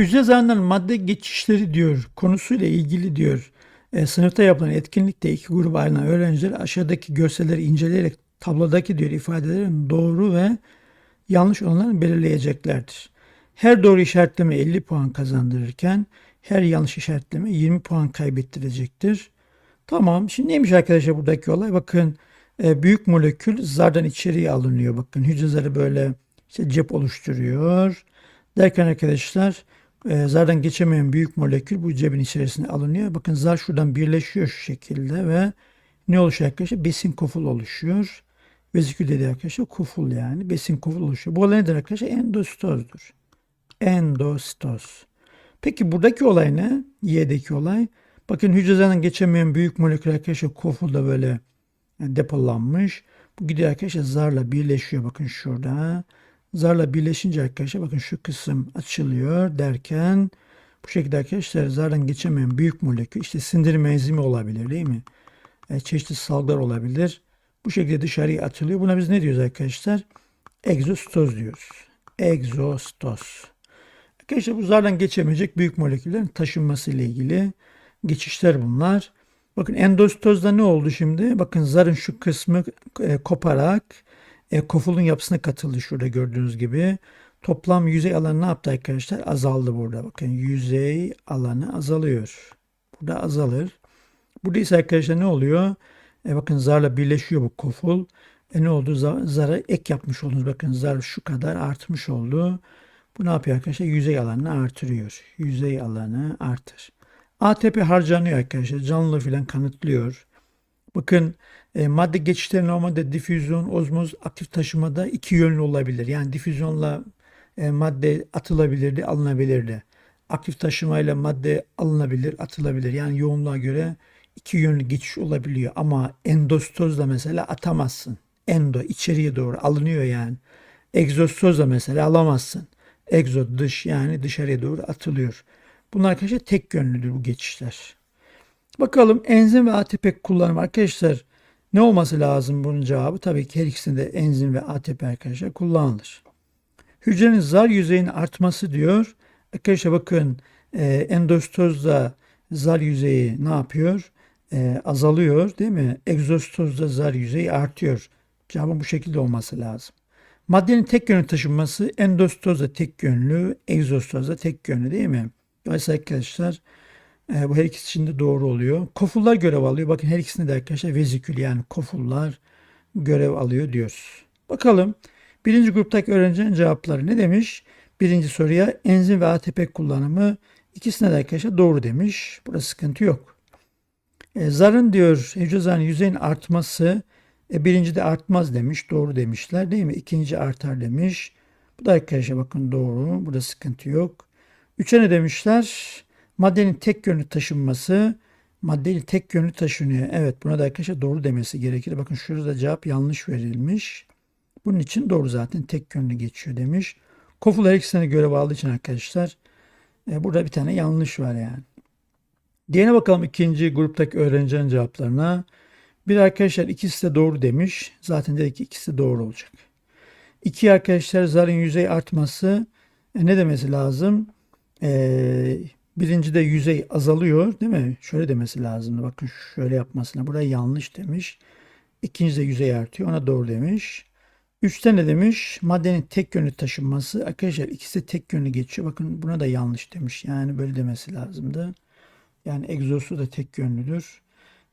Hücre zarından madde geçişleri diyor konusuyla ilgili diyor. E, sınıfta yapılan etkinlikte iki gruba ayrılan öğrenciler aşağıdaki görselleri inceleyerek tablodaki diyor ifadelerin doğru ve yanlış olanlarını belirleyeceklerdir. Her doğru işaretleme 50 puan kazandırırken her yanlış işaretleme 20 puan kaybettirecektir. Tamam. Şimdi neymiş arkadaşlar buradaki olay? Bakın e, büyük molekül zardan içeriye alınıyor. Bakın hücre zarı böyle işte cep oluşturuyor. Derken arkadaşlar e, zardan geçemeyen büyük molekül bu cebin içerisine alınıyor. Bakın zar şuradan birleşiyor şu şekilde ve ne oluşuyor arkadaşlar? Besin koful oluşuyor. Vezikül dedi arkadaşlar koful yani. Besin koful oluşuyor. Bu olay nedir arkadaşlar? Endostozdur. Endostoz. Peki buradaki olay ne? Y'deki olay. Bakın hücre zarından geçemeyen büyük molekül arkadaşlar kofulda böyle depolanmış. Bu gidiyor arkadaşlar zarla birleşiyor. Bakın şurada. Zarla birleşince arkadaşlar bakın şu kısım açılıyor derken bu şekilde arkadaşlar zardan geçemeyen büyük molekül işte sindirim enzimi olabilir değil mi? E, çeşitli salgılar olabilir. Bu şekilde dışarıya atılıyor. Buna biz ne diyoruz arkadaşlar? Egzostoz diyoruz. Egzostoz. Arkadaşlar bu zardan geçemeyecek büyük moleküllerin taşınması ile ilgili geçişler bunlar. Bakın endostozda ne oldu şimdi? Bakın zarın şu kısmı e, koparak e, kofulun yapısına katıldı şurada gördüğünüz gibi. Toplam yüzey alanı ne yaptı arkadaşlar? Azaldı burada. Bakın yüzey alanı azalıyor. Burada azalır. Burada ise arkadaşlar ne oluyor? E, bakın zarla birleşiyor bu koful. E, ne oldu? Zar, zara ek yapmış oldunuz. Bakın zar şu kadar artmış oldu. Bu ne yapıyor arkadaşlar? Yüzey alanını artırıyor. Yüzey alanı artır. ATP harcanıyor arkadaşlar. Canlı filan kanıtlıyor. Bakın e, madde geçişleri normalde difüzyon, ozmoz, aktif taşımada iki yönlü olabilir. Yani difüzyonla e, madde atılabilirdi, alınabilirdi. Aktif taşımayla madde alınabilir, atılabilir. Yani yoğunluğa göre iki yönlü geçiş olabiliyor. Ama endostozla mesela atamazsın. Endo içeriye doğru alınıyor yani. Egzostozla mesela alamazsın. Egzo dış yani dışarıya doğru atılıyor. Bunlar arkadaşlar tek yönlüdür bu geçişler. Bakalım enzim ve ATP kullanımı arkadaşlar ne olması lazım bunun cevabı? Tabii ki her ikisinde enzim ve ATP arkadaşlar kullanılır. Hücrenin zar yüzeyinin artması diyor. Arkadaşlar bakın e, endostozda zar yüzeyi ne yapıyor? E, azalıyor değil mi? Egzostozda zar yüzeyi artıyor. Cevabın bu şekilde olması lazım. Maddenin tek yönlü taşınması endostozda tek yönlü, egzostozda tek yönlü değil mi? Dolayısıyla arkadaşlar e, bu her ikisi için de doğru oluyor. Kofullar görev alıyor. Bakın her ikisinde de arkadaşlar vezikül yani kofullar görev alıyor diyoruz. Bakalım birinci gruptaki öğrencinin cevapları ne demiş? Birinci soruya enzim ve ATP kullanımı ikisine de arkadaşlar doğru demiş. Burada sıkıntı yok. E, zarın diyor hücre zarının yüzeyin artması e, birinci de artmaz demiş. Doğru demişler değil mi? İkinci artar demiş. Bu da arkadaşlar bakın doğru. Burada sıkıntı yok. Üçe ne demişler? Maddenin tek yönlü taşınması maddenin tek yönlü taşınıyor. Evet buna da arkadaşlar doğru demesi gerekir. Bakın şurada cevap yanlış verilmiş. Bunun için doğru zaten tek yönlü geçiyor demiş. Koful her ikisine göre bağlı için arkadaşlar e, burada bir tane yanlış var yani. Diğerine bakalım ikinci gruptaki öğrencilerin cevaplarına. Bir arkadaşlar ikisi de doğru demiş. Zaten dedik ki ikisi de doğru olacak. İki arkadaşlar zarın yüzey artması e, ne demesi lazım? Ee, birinci de yüzey azalıyor değil mi? Şöyle demesi lazım. Bakın şöyle yapmasına. Buraya yanlış demiş. İkinci de yüzey artıyor. Ona doğru demiş. Üçte ne demiş? Maddenin tek yönlü taşınması. Arkadaşlar ikisi de tek yönlü geçiyor. Bakın buna da yanlış demiş. Yani böyle demesi lazımdı. Yani egzosu da tek yönlüdür.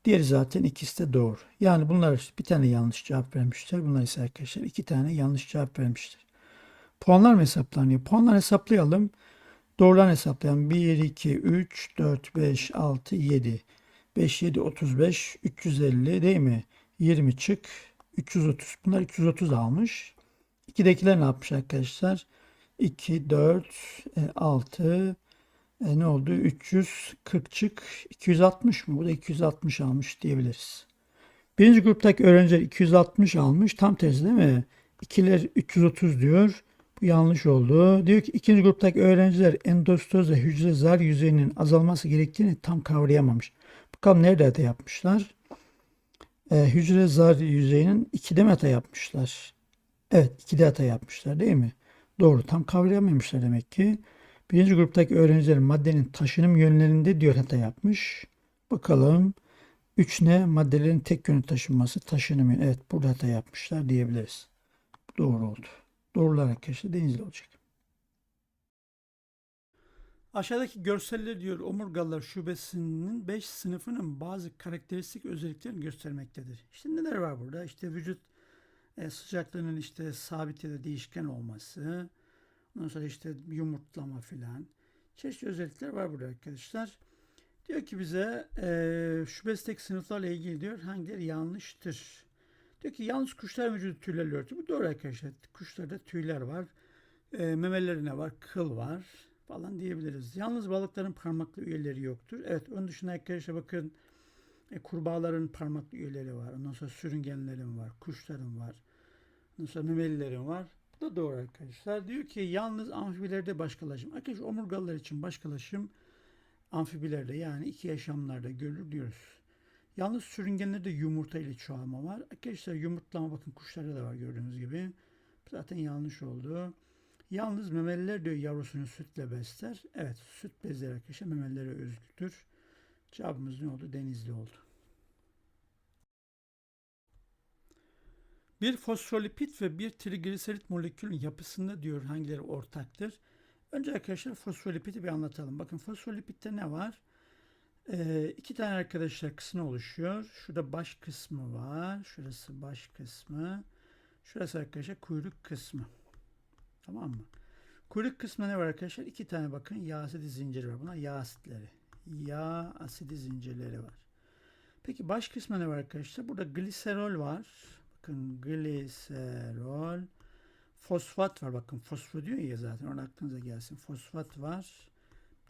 Diğeri zaten ikisi de doğru. Yani bunlar bir tane yanlış cevap vermişler. Bunlar ise arkadaşlar iki tane yanlış cevap vermişler. Puanlar mı hesaplanıyor? Puanlar hesaplayalım. Doğrudan hesaplayalım. 1, 2, 3, 4, 5, 6, 7. 5, 7, 35, 350 değil mi? 20 çık. 330. Bunlar 330 almış. 2'dekiler ne yapmış arkadaşlar? 2, 4, 6, e, ne oldu? 340 çık. 260 mı? Bu da 260 almış diyebiliriz. Birinci gruptaki öğrenciler 260 almış. Tam tersi değil mi? İkiler 330 diyor. Bu yanlış oldu. Diyor ki ikinci gruptaki öğrenciler endostoz ve hücre zar yüzeyinin azalması gerektiğini tam kavrayamamış. Bakalım nerede yapmışlar? Ee, hücre zar yüzeyinin ikide mi hata yapmışlar? Evet ikide hata yapmışlar değil mi? Doğru tam kavrayamamışlar demek ki. Birinci gruptaki öğrenciler maddenin taşınım yönlerinde diyor hata yapmış. Bakalım 3 ne? Maddelerin tek yönlü taşınması taşınım yönü. Evet burada hata yapmışlar diyebiliriz. Doğru oldu. Doğrular arkadaşlar denizli olacak. Aşağıdaki görseller diyor omurgalar şubesinin 5 sınıfının bazı karakteristik özelliklerini göstermektedir. İşte neler var burada? İşte vücut e, sıcaklığının işte sabit ya da değişken olması, ondan sonra işte yumurtlama filan. Çeşitli özellikler var burada arkadaşlar. Diyor ki bize e, şubesteki sınıflarla ilgili diyor hangileri yanlıştır? Diyor ki yalnız kuşlar vücudu tüylerle örtü. Bu doğru arkadaşlar. Kuşlarda tüyler var. E, memelerine var, kıl var falan diyebiliriz. Yalnız balıkların parmaklı üyeleri yoktur. Evet onun dışında arkadaşlar bakın e, kurbağaların parmaklı üyeleri var. Ondan sonra sürüngenlerin var, kuşların var. Ondan sonra memelilerin var. Bu da doğru arkadaşlar. Diyor ki yalnız amfibilerde başkalaşım. Arkadaşlar omurgalılar için başkalaşım amfibilerde yani iki yaşamlarda görülür diyoruz. Yalnız sürüngenlerde yumurta ile çoğalma var. Arkadaşlar yumurtlama bakın kuşlarda da var gördüğünüz gibi. Zaten yanlış oldu. Yalnız memeliler diyor yavrusunu sütle besler. Evet süt bezleri arkadaşlar memelilere özgüdür. Cevabımız ne oldu? Denizli oldu. Bir fosfolipid ve bir trigliserit molekülün yapısında diyor hangileri ortaktır? Önce arkadaşlar fosfolipidi bir anlatalım. Bakın fosfolipitte ne var? Ee, iki tane arkadaşlar kısmı oluşuyor. Şurada baş kısmı var. Şurası baş kısmı. Şurası arkadaşlar kuyruk kısmı. Tamam mı? Kuyruk kısmında ne var arkadaşlar? İki tane bakın yağ asidi zinciri var. Buna yağ asitleri. Yağ asidi zincirleri var. Peki baş kısmında ne var arkadaşlar? Burada gliserol var. Bakın gliserol. Fosfat var. Bakın fosfo diyor ya zaten. Orada aklınıza gelsin. Fosfat var.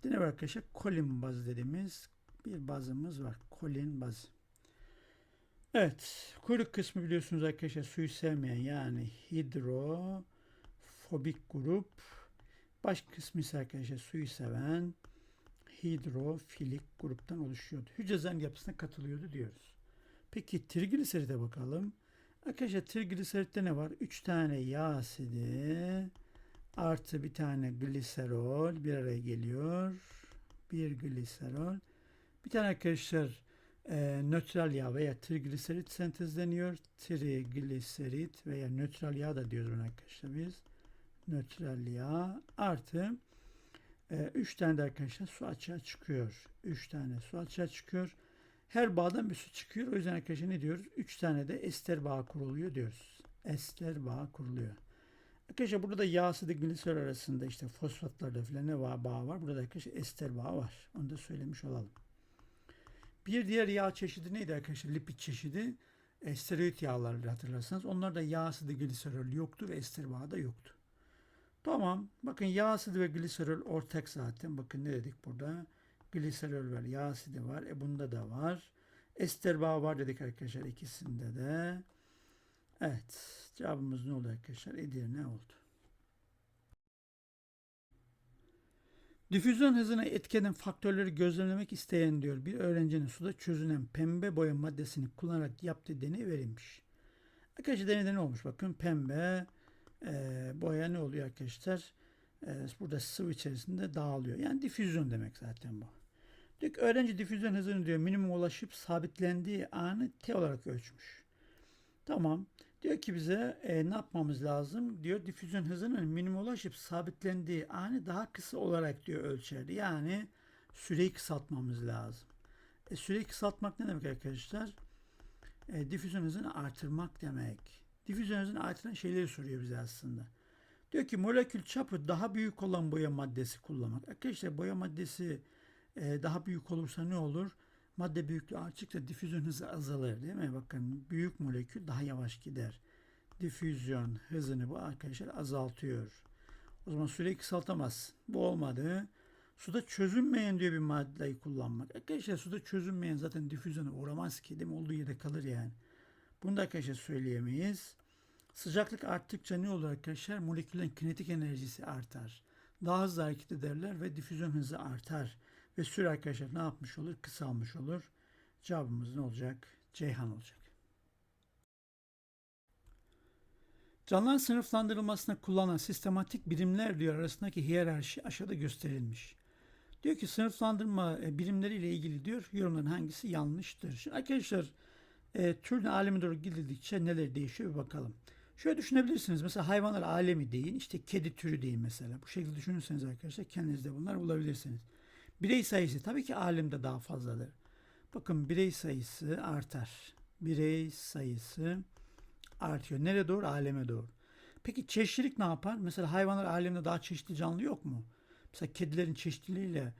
Bir de ne var arkadaşlar? Kolin bazı dediğimiz bir bazımız var. Kolin bazı. Evet. Kuyruk kısmı biliyorsunuz arkadaşlar suyu sevmeyen yani hidrofobik grup. Baş kısmı ise arkadaşlar suyu seven hidrofilik gruptan oluşuyordu. Hücre zarı yapısına katılıyordu diyoruz. Peki trigliseride bakalım. Arkadaşlar trigliseritte ne var? 3 tane yağ asidi artı bir tane gliserol bir araya geliyor. Bir gliserol. Bir tane arkadaşlar e, nötral yağ veya trigliserit sentezleniyor. Trigliserit veya nötral yağ da diyoruz arkadaşlar biz. Nötral yağ artı 3 tane de arkadaşlar su açığa çıkıyor. 3 tane su açığa çıkıyor. Her bağdan bir su çıkıyor. O yüzden arkadaşlar ne diyoruz? 3 tane de ester bağı kuruluyor diyoruz. Ester bağı kuruluyor. Arkadaşlar burada da yağ asidi gliserol arasında işte fosfatlarda filan ne bağ, bağ var. Burada arkadaşlar ester bağı var. Onu da söylemiş olalım. Bir diğer yağ çeşidi neydi arkadaşlar? Lipid çeşidi. E, steroid yağları hatırlarsanız. Onlar da yağ asidi gliserol yoktu ve ester bağı da yoktu. Tamam. Bakın yağ asidi ve gliserol ortak zaten. Bakın ne dedik burada? Gliserol var, yağ asidi var. E bunda da var. Ester bağı var dedik arkadaşlar ikisinde de. Evet. Cevabımız ne oldu arkadaşlar? Edirne oldu. Difüzyon hızına etken faktörleri gözlemlemek isteyen diyor bir öğrencinin suda çözünen pembe boya maddesini kullanarak yaptığı deney verilmiş. Arkadaşlar deneyde ne olmuş? Bakın pembe e, boya ne oluyor arkadaşlar? E, burada sıvı içerisinde dağılıyor. Yani difüzyon demek zaten bu. Diyor öğrenci difüzyon hızını diyor minimum ulaşıp sabitlendiği anı T olarak ölçmüş. Tamam. Diyor ki bize e, ne yapmamız lazım? Diyor difüzyon hızının minimum ulaşıp sabitlendiği anı daha kısa olarak diyor ölçerdi. Yani süreyi kısaltmamız lazım. E, süreyi kısaltmak ne demek arkadaşlar? E, difüzyon hızını artırmak demek. Difüzyon hızını artıran şeyleri soruyor bize aslında. Diyor ki molekül çapı daha büyük olan boya maddesi kullanmak. Arkadaşlar boya maddesi e, daha büyük olursa ne olur? Madde büyüklüğü arttıkça difüzyon hızı azalır değil mi? Bakın büyük molekül daha yavaş gider. Difüzyon hızını bu arkadaşlar azaltıyor. O zaman süreyi kısaltamaz. Bu olmadı. Suda çözünmeyen diyor bir maddeyi kullanmak. Arkadaşlar suda çözünmeyen zaten difüzyona uğramaz ki değil mi? Olduğu yerde kalır yani. Bunu da arkadaşlar söyleyemeyiz. Sıcaklık arttıkça ne olur arkadaşlar? Moleküllerin kinetik enerjisi artar. Daha hızlı hareket ederler ve difüzyon hızı artar. Ve süre arkadaşlar ne yapmış olur? Kısalmış olur. Cevabımız ne olacak? Ceyhan olacak. Canlıların sınıflandırılmasında kullanılan sistematik birimler diyor arasındaki hiyerarşi aşağıda gösterilmiş. Diyor ki sınıflandırma e, birimleriyle ilgili diyor yorumların hangisi yanlıştır. Şimdi arkadaşlar e, türün alemi doğru gidildikçe neler değişiyor bir bakalım. Şöyle düşünebilirsiniz. Mesela hayvanlar alemi deyin. işte kedi türü deyin mesela. Bu şekilde düşünürseniz arkadaşlar kendinizde bunlar bulabilirsiniz. Birey sayısı tabii ki alemde daha fazladır. Bakın birey sayısı artar. Birey sayısı artıyor. Nereye doğru? Aleme doğru. Peki çeşitlilik ne yapar? Mesela hayvanlar aleminde daha çeşitli canlı yok mu? Mesela kedilerin çeşitliliğiyle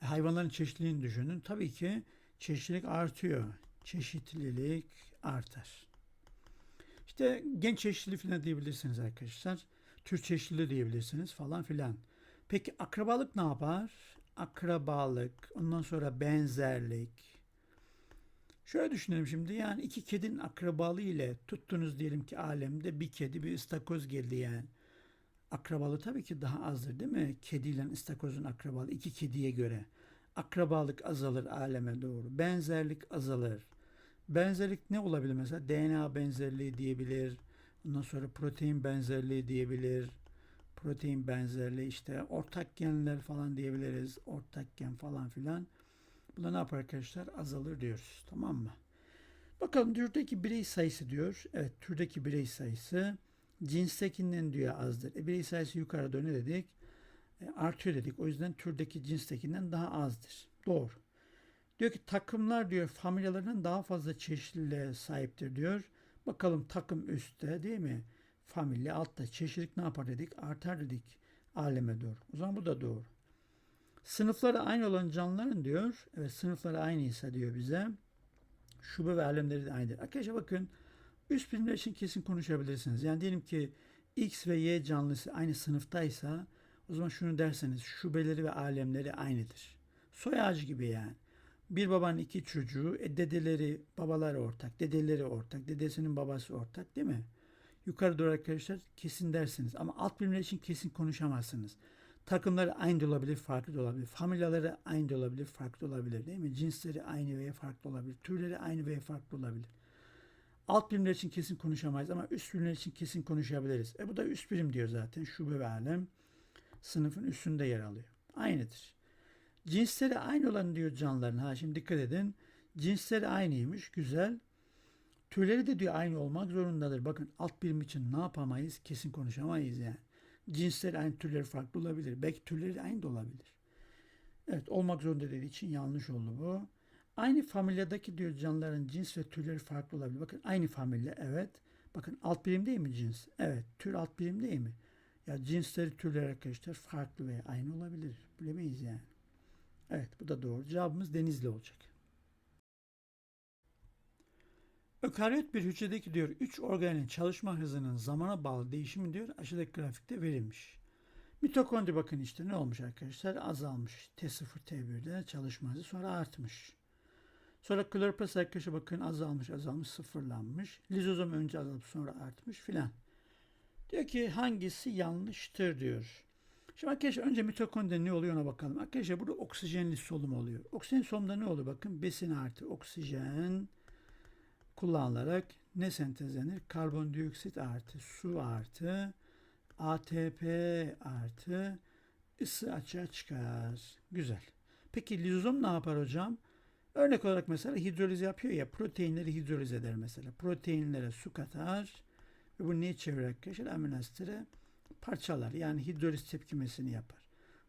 hayvanların çeşitliliğini düşünün. Tabii ki çeşitlilik artıyor. Çeşitlilik artar. İşte genç çeşitliliği falan diyebilirsiniz arkadaşlar. Tür çeşitliliği diyebilirsiniz falan filan. Peki akrabalık ne yapar? Akrabalık, ondan sonra benzerlik. Şöyle düşünelim şimdi yani iki kedinin akrabalığı ile tuttunuz diyelim ki alemde bir kedi bir ıstakoz geldi yani. Akrabalığı tabii ki daha azdır değil mi? Kediyle ıstakozun akrabalığı iki kediye göre. Akrabalık azalır aleme doğru. Benzerlik azalır. Benzerlik ne olabilir mesela? DNA benzerliği diyebilir. Ondan sonra protein benzerliği diyebilir. Protein benzerliği işte ortak genler falan diyebiliriz. Ortak gen falan filan. Bu da ne yapar arkadaşlar? Azalır diyoruz. Tamam mı? Bakalım türdeki birey sayısı diyor. Evet türdeki birey sayısı cinstekinden diyor azdır. E, birey sayısı yukarı dönüyor dedik. E, artıyor dedik. O yüzden türdeki cinstekinden daha azdır. Doğru. Diyor ki takımlar diyor familyalarının daha fazla çeşitliliğe sahiptir diyor. Bakalım takım üstte değil mi? Familya altta. Çeşitlilik ne yapar dedik? Artar dedik aleme doğru. O zaman bu da doğru. Sınıfları aynı olan canlıların diyor. Evet sınıfları aynıysa diyor bize. Şube ve alemleri de aynıdır. Arkadaşlar bakın üst birimler için kesin konuşabilirsiniz. Yani diyelim ki X ve Y canlısı aynı sınıftaysa o zaman şunu derseniz şubeleri ve alemleri aynıdır. Soy ağacı gibi yani. Bir babanın iki çocuğu, e, dedeleri, babaları ortak, dedeleri ortak, dedesinin babası ortak değil mi? Yukarı doğru arkadaşlar kesin dersiniz. Ama alt birimler için kesin konuşamazsınız. Takımları aynı da olabilir, farklı da olabilir. Familyaları aynı da olabilir, farklı da olabilir değil mi? Cinsleri aynı veya farklı olabilir. Türleri aynı veya farklı olabilir. Alt birimler için kesin konuşamayız ama üst birimler için kesin konuşabiliriz. E bu da üst birim diyor zaten. Şube ve alem sınıfın üstünde yer alıyor. Aynıdır. Cinsleri aynı olan diyor canlıların. Ha şimdi dikkat edin. Cinsleri aynıymış. Güzel. Türleri de diyor aynı olmak zorundadır. Bakın alt birim için ne yapamayız? Kesin konuşamayız yani. Cinsleri aynı türleri farklı olabilir. Belki türleri aynı da olabilir. Evet olmak zorunda dediği için yanlış oldu bu. Aynı familyadaki diyor canlıların cins ve türleri farklı olabilir. Bakın aynı familya evet. Bakın alt birim değil mi cins? Evet. Tür alt birim değil mi? Ya cinsleri türleri arkadaşlar farklı veya aynı olabilir. Bilemeyiz yani. Evet bu da doğru. Cevabımız denizli olacak. Ökaryot bir hücredeki diyor 3 organelin çalışma hızının zamana bağlı değişimi diyor aşağıdaki grafikte verilmiş. Mitokondri bakın işte ne olmuş arkadaşlar azalmış. T0 T1'de çalışma hızı sonra artmış. Sonra kloroplast arkadaşlar bakın azalmış azalmış sıfırlanmış. Lizozom önce azalıp sonra artmış filan. Diyor ki hangisi yanlıştır diyor. Şimdi arkadaşlar önce mitokondri ne oluyor ona bakalım. Arkadaşlar burada oksijenli solunum oluyor. Oksijen solunumda ne oluyor? Bakın besin artı oksijen kullanılarak ne sentezlenir? Karbondioksit artı su artı ATP artı ısı açığa çıkar. Güzel. Peki lizozom ne yapar hocam? Örnek olarak mesela hidroliz yapıyor ya proteinleri hidroliz eder mesela. Proteinlere su katar ve bu neyi çevirir arkadaşlar? Amino parçalar. Yani hidroliz tepkimesini yapar.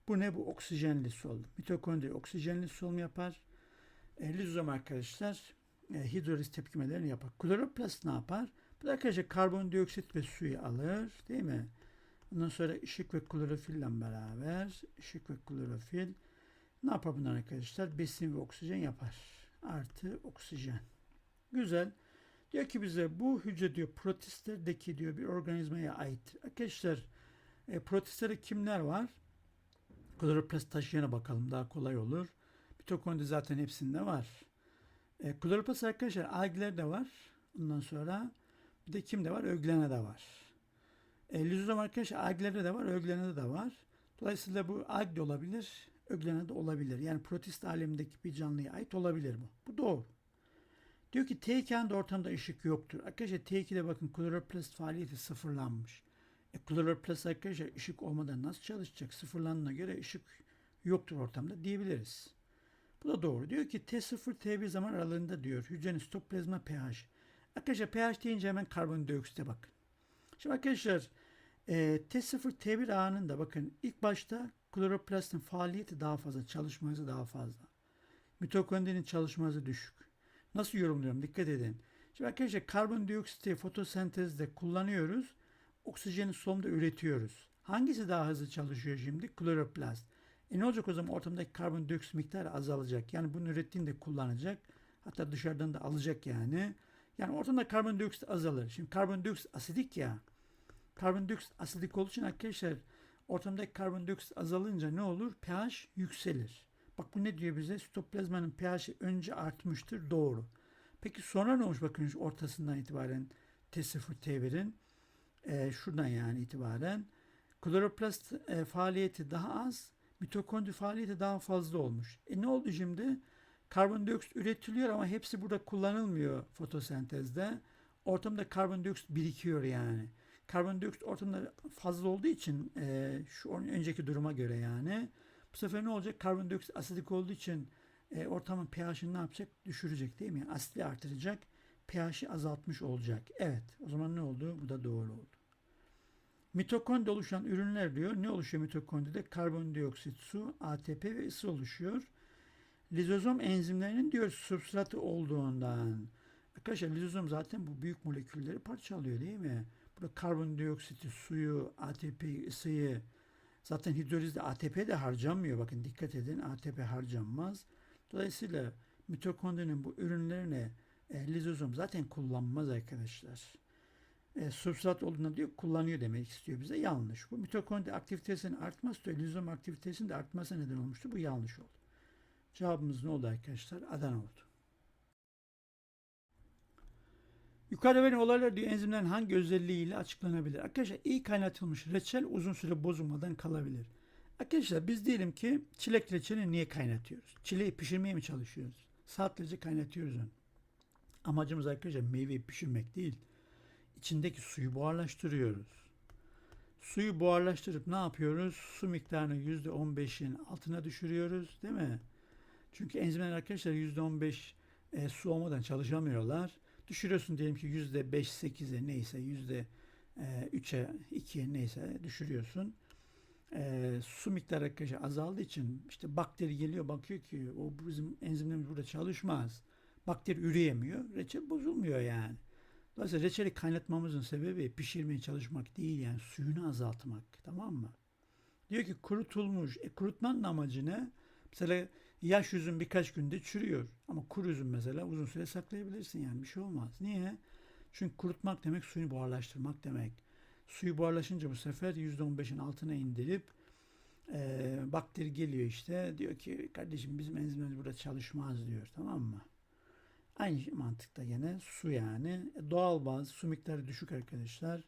Bu ne? Bu oksijenli solunum. Mitokondri oksijenli solunum yapar. E, lizozom arkadaşlar e, hidroliz tepkimelerini yapar. Kloroplast ne yapar? Bu da arkadaşlar karbondioksit ve suyu alır. Değil mi? Ondan sonra ışık ve klorofille beraber ışık ve klorofil ne yapar bunlar arkadaşlar? Besin ve oksijen yapar. Artı oksijen. Güzel. Diyor ki bize bu hücre diyor protistlerdeki diyor bir organizmaya ait. Arkadaşlar e, protistlerde kimler var? Kloroplast taşıyana bakalım daha kolay olur. Mitokondri zaten hepsinde var. E, kloroplast arkadaşlar algiler de var. Ondan sonra bir de kimde var? Öglene de var. E, lizozom arkadaşlar algilerde de var, öglenede de var. Dolayısıyla bu alg de olabilir, öglene de olabilir. Yani protist alemindeki bir canlıya ait olabilir bu. Bu doğru. Diyor ki T2'de ortamda ışık yoktur. Arkadaşlar T2'de bakın kloroplast faaliyeti sıfırlanmış. E, kloroplast arkadaşlar ışık olmadan nasıl çalışacak? Sıfırlandığına göre ışık yoktur ortamda diyebiliriz. Bu da doğru. Diyor ki T0 T1 zaman aralığında diyor hücrenin stoplazma pH. Arkadaşlar pH deyince hemen karbondioksite bakın. Şimdi arkadaşlar e, T0 T1 anında bakın ilk başta kloroplastın faaliyeti daha fazla, çalışma hızı daha fazla. Mitokondrinin çalışma hızı düşük. Nasıl yorumluyorum? Dikkat edin. Şimdi arkadaşlar karbondioksiti fotosentezde kullanıyoruz. Oksijeni solumda üretiyoruz. Hangisi daha hızlı çalışıyor şimdi? Kloroplast. E ne olacak o zaman ortamdaki karbondioksit miktarı azalacak. Yani bunu ürettiğini de kullanacak. Hatta dışarıdan da alacak yani. Yani ortamda karbondioksit azalır. Şimdi karbondioksit asidik ya. Karbondioksit asidik olduğu için arkadaşlar ortamdaki karbondioksit azalınca ne olur? pH yükselir. Bak bu ne diyor bize? Sitoplazmanın pH'i önce artmıştır. Doğru. Peki sonra ne olmuş? Bakın ortasından itibaren T0 T1'in e, şuradan yani itibaren kloroplast e, faaliyeti daha az, mitokondri faaliyeti daha fazla olmuş. E ne oldu şimdi? Karbondioksit üretiliyor ama hepsi burada kullanılmıyor fotosentezde. Ortamda karbondioksit birikiyor yani. Karbondioksit ortamda fazla olduğu için e, şu önceki duruma göre yani bu sefer ne olacak? Karbondioksit asidik olduğu için e, ortamın pH'ini ne yapacak? Düşürecek değil mi? Yani asitliği artıracak. pH'i azaltmış olacak. Evet. O zaman ne oldu? Bu da doğru oldu. Mitokondri oluşan ürünler diyor. Ne oluşuyor mitokondride? Karbondioksit, su, ATP ve ısı oluşuyor. Lizozom enzimlerinin diyor substratı olduğundan. Arkadaşlar lizozom zaten bu büyük molekülleri parçalıyor değil mi? Burada karbondioksiti, suyu, ATP'yi, ısıyı zaten hidrolizde ATP de harcanmıyor. Bakın dikkat edin ATP harcanmaz. Dolayısıyla mitokondrinin bu ürünlerini e, lizozom zaten kullanmaz arkadaşlar. E, substrat olduğunda diyor kullanıyor demek istiyor bize. Yanlış. Bu mitokondri aktivitesinin artması da lizozom aktivitesinin de artması neden olmuştu. Bu yanlış oldu. Cevabımız ne oldu arkadaşlar? Adana oldu. Yukarıda verilen olaylar diyor enzimlerin hangi özelliğiyle açıklanabilir? Arkadaşlar iyi kaynatılmış reçel uzun süre bozulmadan kalabilir. Arkadaşlar biz diyelim ki çilek reçelini niye kaynatıyoruz? Çileği pişirmeye mi çalışıyoruz? Saatlerce kaynatıyoruz onu. Amacımız arkadaşlar meyveyi pişirmek değil. İçindeki suyu buharlaştırıyoruz. Suyu buharlaştırıp ne yapıyoruz? Su miktarını %15'in altına düşürüyoruz değil mi? Çünkü enzimler arkadaşlar %15 e, su olmadan çalışamıyorlar. Düşürüyorsun diyelim ki %5, 8'e neyse yüzde 3'e 2'ye neyse düşürüyorsun. E, su miktarı arkadaşlar azaldığı için işte bakteri geliyor bakıyor ki o bizim enzimlerimiz burada çalışmaz. Bakteri üreyemiyor. Reçel bozulmuyor yani. Dolayısıyla reçeli kaynatmamızın sebebi pişirmeye çalışmak değil yani suyunu azaltmak. Tamam mı? Diyor ki kurutulmuş. E kurutmanın amacı ne? Mesela yaş üzüm birkaç günde çürüyor. Ama kuru üzüm mesela uzun süre saklayabilirsin yani bir şey olmaz. Niye? Çünkü kurutmak demek suyunu buharlaştırmak demek. Suyu buharlaşınca bu sefer %15'in altına indirip e, bakteri geliyor işte diyor ki kardeşim bizim enzimlerimiz burada çalışmaz diyor tamam mı? Aynı mantıkta yine su yani. E, doğal baz su miktarı düşük arkadaşlar.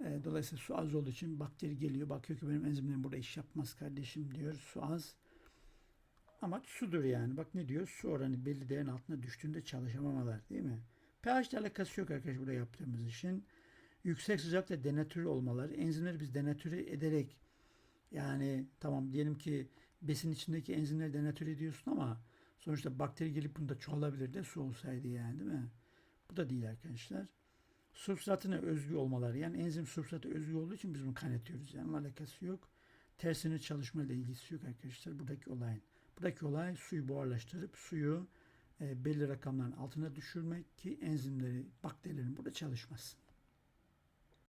E, dolayısıyla su az olduğu için bakteri geliyor. Bakıyor ki benim enzimlerim burada iş yapmaz kardeşim diyor. Su az. Amaç sudur yani. Bak ne diyor? Su oranı belli değerin altına düştüğünde çalışamamalar değil mi? pH ile alakası yok arkadaşlar burada yaptığımız işin. Yüksek sıcakta denatürü olmaları. Enzimleri biz denatürü ederek yani tamam diyelim ki besin içindeki enzimleri denatür ediyorsun ama sonuçta bakteri gelip bunda çoğalabilir de su olsaydı yani değil mi? Bu da değil arkadaşlar. Substratına özgü olmaları yani enzim substratı özgü olduğu için biz bunu kaynatıyoruz. Yani alakası yok. Tersine çalışmayla ilgisi yok arkadaşlar buradaki olayın. Buradaki olay suyu buharlaştırıp suyu e, belli rakamların altına düşürmek ki enzimleri, bakterilerin burada çalışmasın.